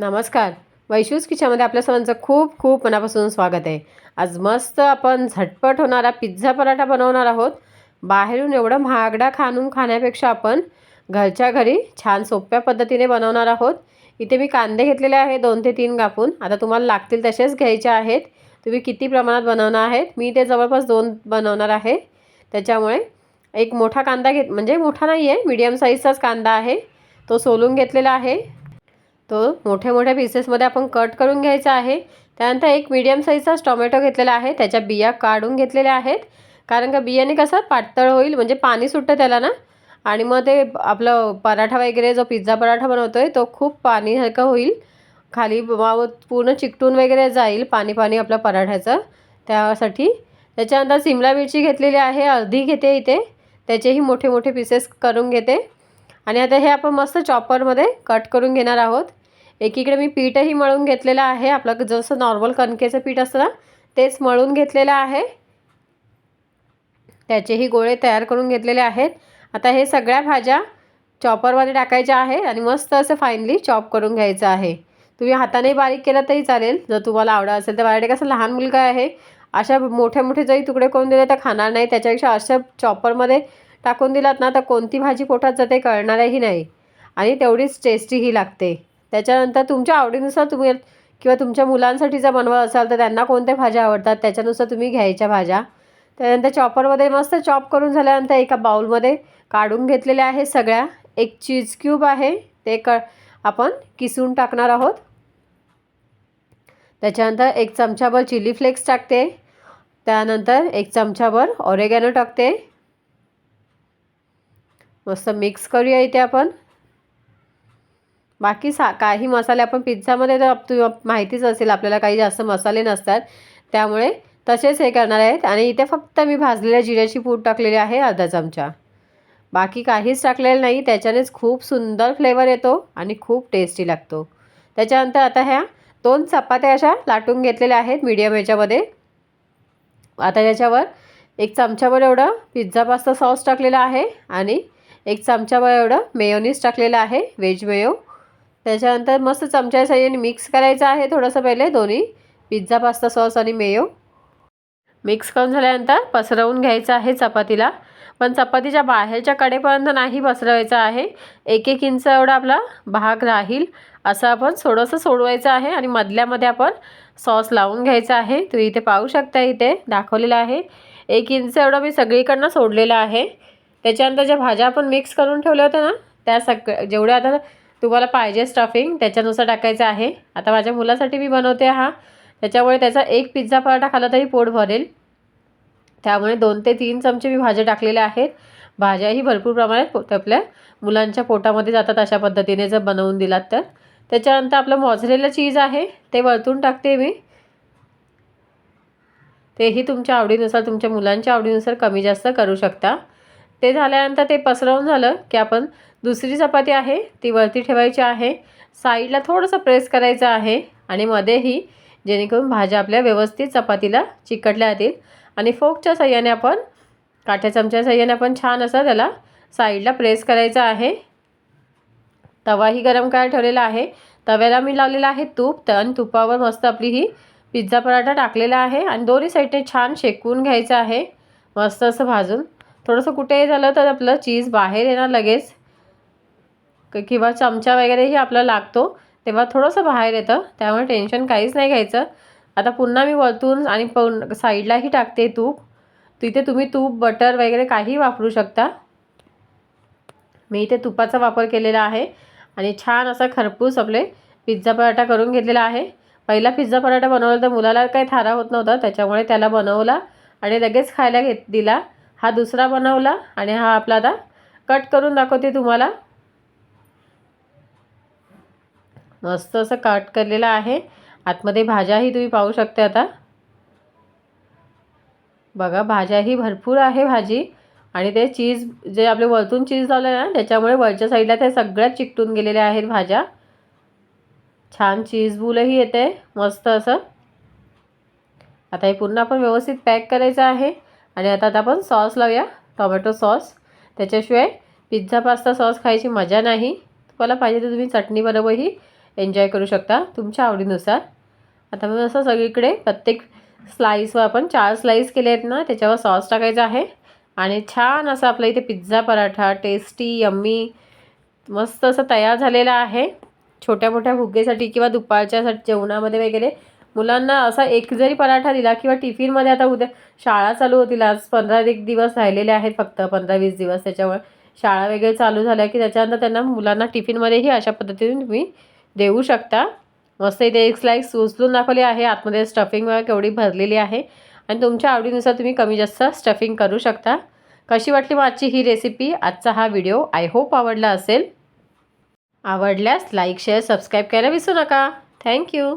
नमस्कार. वैशूज किचनमध्ये आपल्या सर्वांचं खूप खूप मनापासून स्वागत आहे. आज मस्त आपण झटपट होणारा पिझ्झा पराठा बनवणार आहोत. बाहेरून एवढं महागडा खाणून खाण्यापेक्षा आपण घरच्या घरी छान सोप्या पद्धतीने बनवणार आहोत. इथे मी कांदे घेतलेले आहे दोन ते तीन कापून. आता तुम्हाला लागतील तसेच घ्यायचे आहेत. तुम्ही किती प्रमाणात बनवणार आहेत? मी ते जवळपास दोन बनवणार आहे. त्याच्यामुळे एक मोठा कांदा घेत म्हणजे मोठा नाही आहे मीडियम साईजचाच कांदा आहे. तो सोलून घेतलेला आहे. तो मोठ्या मोठ्या पीसेसमध्ये आपण कट करून घ्यायचा आहे. त्यानंतर एक मीडियम साईजचाच टोमॅटो घेतलेला आहे. त्याच्या बिया काढून घेतलेल्या आहेत. कारण का बियाने कसं पातळ होईल म्हणजे पाणी सुटतं त्याला ना. आणि मग ते आपलं पराठा वगैरे जो पिझ्झा पराठा बनवतो आहे तो खूप पाणीसारखं होईल. खाली पूर्ण चिकटून वगैरे जाईल पाणी पाणी आपल्या पराठ्याचं त्यासाठी. त्याच्यानंतर सिमला मिरची घेतलेली आहे. अर्धी घेते इथे. त्याचेही मोठे मोठे पीसेस करून घेते. आणि आता हे आपण मस्त चॉपरमध्ये कट करून घेणार आहोत. एकीकडे मी पीठही मळून घेतलेलं आहे. आपलं जसं नॉर्मल कणकेचं पीठ असतं ना तेच मळून घेतलेलं आहे. त्याचेही गोळे तयार करून घेतलेले आहेत. आता हे सगळ्या भाज्या चॉपरमध्ये टाकायच्या आहे आणि मस्त असं फाईनली चॉप करून घ्यायचं आहे. तुम्ही हाताने बारीक केलं तरी चालेल. जर तुम्हाला आवडत असेल तर बारीक कसं लहान मुलगा आहे अशा मोठे मोठे जरी तुकडे करून दिले तर खाणार नाही. त्याच्यापेक्षा अशा चॉपरमध्ये टाकून दिलात ना तर कोणती भाजी पोटात जाते कळणारही नाही. आणि तेवढीच टेस्टीही लागते. त्याच्यानंतर तुमच्या आवडीनुसार तुम्ही किंवा तुमच्या मुलांसाठी जर बनवत असाल तर त्यांना कोणत्या भाज्या आवडतात? त्याच्यानुसार तुम्ही घ्यायच्या भाज्या. त्यानंतर चॉपरमध्ये मस्त चॉप करून झाल्यानंतर एका बाउलमध्ये काढून घेतलेल्या आहे सगळ्या. एक चीज क्यूब आहे. ते क आपण किसून टाकणार आहोत. त्याच्यानंतर एक चमचाभर चिली फ्लेक्स टाकते. त्यानंतर एक चमचाभर ऑरेगॅनो टाकते. मस्त मिक्स करूया इथे आपण. बाकी सा काही मसाले आपण पिझ्झामध्ये तर तु माहितीच असेल आपल्याला काही जास्त मसाले नसतात. त्यामुळे तसेच हे करणार आहेत आणि इथे फक्त मी भाजलेल्या जिऱ्याची पूड टाकलेली आहे अर्धा चमचा. बाकी काहीच टाकलेलं नाही त्याच्यानेच खूप सुंदर फ्लेवर येतो आणि खूप टेस्टी लागतो. त्याच्यानंतर आता ह्या दोन चपात्या अशा लाटून घेतलेल्या आहेत मीडियम याच्यामध्ये आता त्याच्यावर एक चमच्यावर एवढं पिझ्झा पास्ता सॉस टाकलेला आहे आणि एक चमचाभर एवढं मेयोनीज टाकलेलं आहे व्हेज मेयो त्याच्यानंतर मस्त चमच्या साह्याने मिक्स करायचं आहे थोडंसं पहिले दोन्ही. पिझ्झा पास्ता सॉस आणि मेयो. मिक्स करून झाल्यानंतर पसरवून घ्यायचं आहे चपातीला. पण चपातीच्या बाहेरच्या कडेपर्यंत नाही पसरवायचं आहे. एक एक इंच एवढा आपला भाग राहील. असं आपण थोडंसं सोडवायचं आहे आणि मधल्यामध्ये आपण सॉस लावून घ्यायचा आहे. तुम्ही इथे पाहू शकता इथे दाखवलेलं आहे. एक इंच एवढं मी सगळीकडनं सोडलेलं आहे. त्याच्यानंतर ज्या भाज्या आपण मिक्स करून ठेवल्या होत्या ना त्या सग जेवढ्या आता तुम्हाला पाहिजे स्टफिंग त्याच्यानुसार टाकायचं आहे. आता माझ्या मुलासाठी मी बनवते हा. त्याच्यामुळे त्याचा एक पिझ्झा पराठा खाला तरी पोट भरेल. त्यामुळे दोन ते तीन चमचे मी भाज्या टाकलेल्या आहेत. भाज्याही भरपूर प्रमाणात आपल्या मुलांच्या पोटामध्ये जातात अशा पद्धतीने जर बनवून दिलात तर. त्याच्यानंतर आपलं मॉझरेला चीज आहे ते वरतून टाकते मी. तेही तुमच्या आवडीनुसार तुमच्या मुलांच्या आवडीनुसार कमी जास्त करू शकता. ते झाल्यानंतर ते पसरवून झालं की आपण दुसरी चपाती आहे ती वरती ठेवायची आहे. साईडला थोडंसं प्रेस करायचं आहे आणि मध्येही जेणेकरून भाज्या आपल्या व्यवस्थित चपातीला चिकटल्या जातील. आणि फोकच्या सहाय्याने आपण काठ्या चमच्या सहाय्याने आपण छान असं त्याला साईडला प्रेस करायचं आहे. तवाही गरम करायला ठेवलेला आहे. तव्याला मी लावलेला आहे तूप. तर आणि तुपावर मस्त आपली ही पिझ्झा पराठा टाकलेला आहे आणि दोन्ही साईडने छान शेकवून घ्यायचं आहे. मस्त असं भाजून. थोडंसं कुठेही झालं तर आपलं चीज बाहेर येणार लगेच. किंवा चमचा वगैरेही आपला लागतो तेव्हा थोडंसं बाहेर येतं. त्यामुळे टेन्शन काहीच नाही घ्यायचं. आता पुन्हा मी वरतून आणि पण साईडलाही टाकते तूप. तिथे तुम्ही तूप बटर वगैरे काही वापरू शकता. मी इथे तुपाचा वापर केलेला आहे. आणि छान असा खरपूस आपले पिझ्झा पराठा करून घेतलेला आहे. पहिला पिझ्झा पराठा बनवला तर मुलाला काही थारा होत नव्हता त्याच्यामुळे त्याला बनवला आणि लगेच खायला घेत दिला. हा दुसरा बनवला आणि हा आपला आता कट करून दाखवते तुम्हाला. मस्त असं कट केलेलं आहे. आतमध्ये भाज्याही तुम्ही पाहू शकता आता. बघा भाज्याही भरपूर आहे भाजी. आणि ते चीज जे आपले वरतून चीज लावलं ना त्याच्यामुळे वरच्या साईडला ते सगळ्यात चिकटून गेलेल्या आहेत भाज्या. छान चीज बुलही येते मस्त असं. आता हे पूर्ण आपण व्यवस्थित पॅक करायचं आहे. आणि आता आता आपण सॉस लावूया टोमॅटो सॉस त्याच्याशिवाय पिझ्झा पास्ता सॉस खायची मजा नाही. तुम्हाला पाहिजे तर तुम्ही चटणी बरोबरही एन्जॉय करू शकता तुमच्या आवडीनुसार. आता मग असं सगळीकडे प्रत्येक स्लाईसवर आपण चार स्लाईस केले आहेत ना त्याच्यावर सॉस टाकायचा आहे. आणि छान असं आपल्या इथे पिझ्झा पराठा टेस्टी यम्मी मस्त असं तयार झालेला आहे. छोट्या मोठ्या भुगेसाठी किंवा दुपारच्या जेवणामध्ये वगैरे मुलांना असा एक जरी पराठा दिला किंवा टिफिनमध्ये आता उद्या शाळा चालू होतील आज पंधरा एक दिवस राहिलेले आहेत फक्त पंधरा वीस दिवस त्याच्यामुळे. शाळा वगैरे चालू झाल्या की त्याच्यानंतर त्यांना मुलांना टिफिनमध्येही अशा पद्धतीने तुम्ही देऊ शकता. मस्त इथे एक स्लाईस उचलून दाखवली आहे. आतमध्ये स्टफिंग वगैरे केवढी भरलेली आहे. आणि तुमच्या आवडीनुसार तुम्ही कमी जास्त स्टफिंग करू शकता. कशी वाटली मग आजची ही रेसिपी आजचा हा व्हिडिओ आय होप आवडला असेल. आवडल्यास लाईक शेअर सबस्क्राईब करायला विसरू नका. थँक्यू